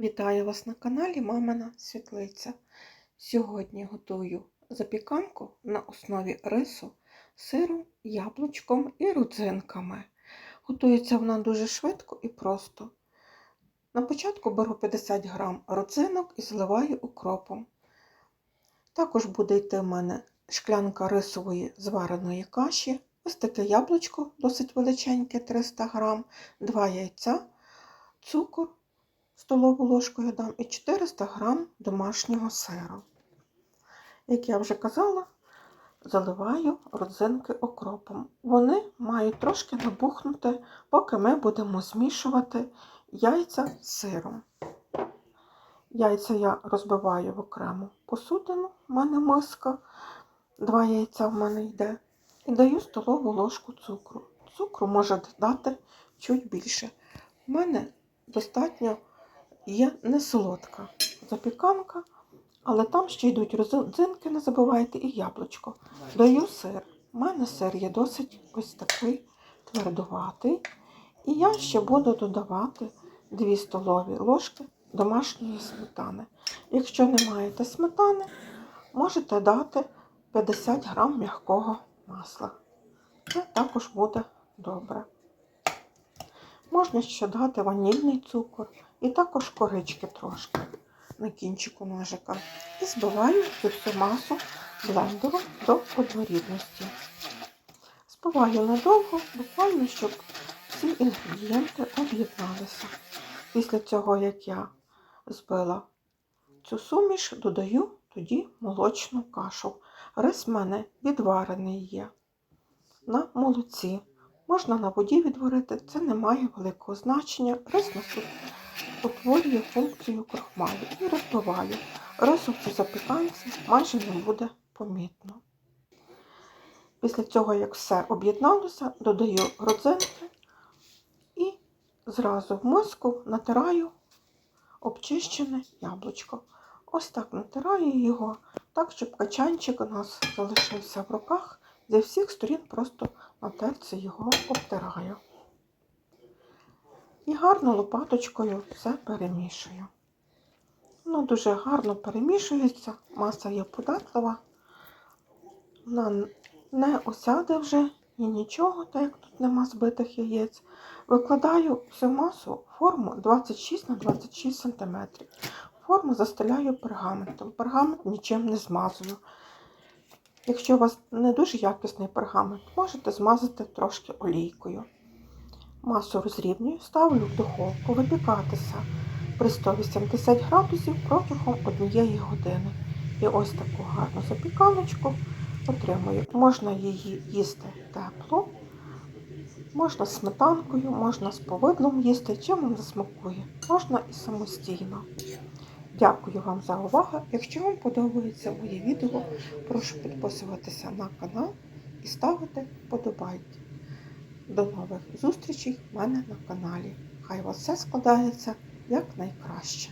Вітаю вас на каналі Мамина Світлиця. Сьогодні готую запіканку на основі рису, сиром, яблучком і родзинками. Готується вона дуже швидко і просто. На початку беру 50 г родзинок і зливаю укропом. Також буде йти в мене шклянка рисової звареної каші, ось таке яблучко, досить величеньке 300 г, 2 яйця, цукор столову ложку я дам і 400 г домашнього сиру. Як я вже казала, заливаю родзинки окропом. Вони мають трошки набухнути, поки ми будемо змішувати яйця з сиром. Яйця я розбиваю в окрему посудину, в мене миска, два яйця в мене йде, і даю столову ложку цукру. Цукру може додати чуть більше. У мене достатньо є не солодка запіканка, але там ще йдуть родзинки, не забувайте, і яблучко. Даю сир. У мене сир є досить ось такий твердуватий. І я ще буду додавати 2 столові ложки домашньої сметани. Якщо не маєте сметани, можете дати 50 грам м'якого масла. Це також буде добре. Можна ще дати ванільний цукор і також корички трошки на кінчику ножика. І збиваю цю всю масу блендером до однорідності. Збиваю надовго, буквально, щоб всі інгредієнти об'єдналися. Після цього, як я збила цю суміш, додаю тоді молочну кашу. Рис в мене відварений є на молоці. Можна на воді відварити, це не має великого значення. Рис утворює функцію крохмалю і розбиваю. Цій запіканці майже не буде помітно. Після цього, як все об'єдналося, додаю родзинки і зразу в миску натираю обчищене яблучко. Ось так натираю його, так, щоб качанчик у нас залишився в руках, зі всіх сторін просто на терці його обтираю. І гарно лопаточкою все перемішую. Воно дуже гарно перемішується, маса є податлива, вона не осяде вже і нічого, так як тут нема збитих яєць. Викладаю всю масу форму 26 на 26 см. Форму застеляю пергаментом. Пергамент нічим не змазую. Якщо у вас не дуже якісний пергамент, можете змазати трошки олійкою. Масу розрівнюю, ставлю в духовку випікатися при 180 градусів протягом однієї години. І ось таку гарну запіканочку отримую. Можна її їсти тепло, можна з сметанкою, можна з повидлом їсти, чим вам засмакує, можна і самостійно. Дякую вам за увагу. Якщо вам подобається моє відео, прошу підписуватися на канал і ставити вподобайки. До нових зустрічей в мене на каналі. Хай вас все складається як найкраще.